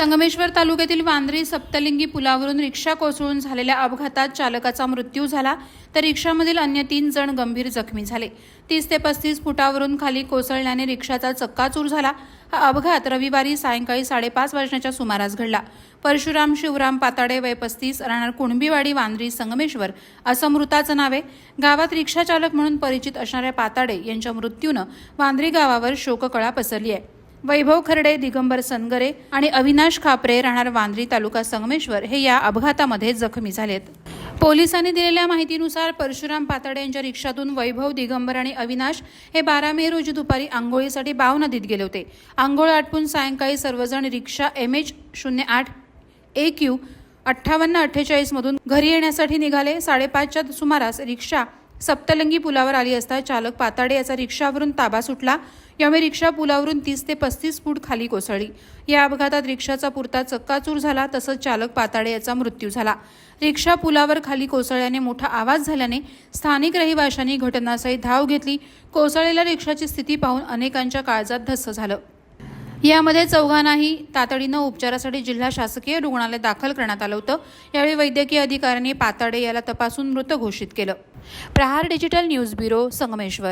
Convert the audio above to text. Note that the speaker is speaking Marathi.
संगमेश्वर तालुक्यातील वांद्री सप्तलिंगी पुलावरून रिक्षा कोसळून झालेल्या अपघातात चालकाचा मृत्यू झाला तर रिक्षामधील अन्य तीन जण गंभीर जखमी झाले. तीस ते पस्तीस फुटावरून खाली कोसळल्याने रिक्षाचा चक्काचूर झाला. हा अपघात रविवारी सायंकाळी साडेपाच वाजण्याच्या सुमारास घडला. परशुराम शिवराम पाताडे वय पस्तीस राहणार कुणबीवाडी वांद्री संगमेश्वर असं मृताचं नाव आहे. गावात रिक्षाचालक म्हणून परिचित असणाऱ्या पाताडे यांच्या मृत्यूनं वांद्री गावावर शोककळा पसरली आहे. वैभव खर्डे दिगंबर सनगरे आणि अविनाश खापरे राहणार वांद्री तालुका संगमेश्वर हे या अपघातामध्ये जखमी झालेत. पोलिसांनी दिलेल्या माहितीनुसार परशुराम पाताडे यांच्या रिक्षातून वैभव दिगंबर आणि अविनाश हे बारा मे रोजी दुपारी आंघोळीसाठी बाव नदीत गेले होते. आंघोळ आटपून सायंकाळी सर्वजण रिक्षा एम एच शून्य आठ ए क्यू अठ्ठावन्न अठ्ठेचाळीसमधून घरी येण्यासाठी निघाले. साडेपाचच्या सुमारास रिक्षा सप्तलंगी पुलावर आली असता चालक पाताडे याचा रिक्षावरून ताबा सुटला. यामुळे रिक्षा पुलावरून तीस ते पस्तीस फूट खाली कोसळली. या अपघातात रिक्षाचा पुरता चक्काचूर झाला तसंच चालक पाताडे याचा मृत्यू झाला. रिक्षा पुलावर खाली कोसळल्याने मोठा आवाज झाल्याने स्थानिक रहिवाशांनी घटनास्थळी धाव घेतली. कोसळलेल्या रिक्षाची स्थिती पाहून अनेकांच्या काळजात धस्स झालं. यामध्ये चौघांनाही तातडीनं उपचारासाठी जिल्हा शासकीय रुग्णालय दाखल करण्यात आलं होतं. यावेळी वैद्यकीय अधिकाऱ्यांनी पाताडे याला तपासून मृत घोषित केलं. Prahar digital news bureau Sangameshwar.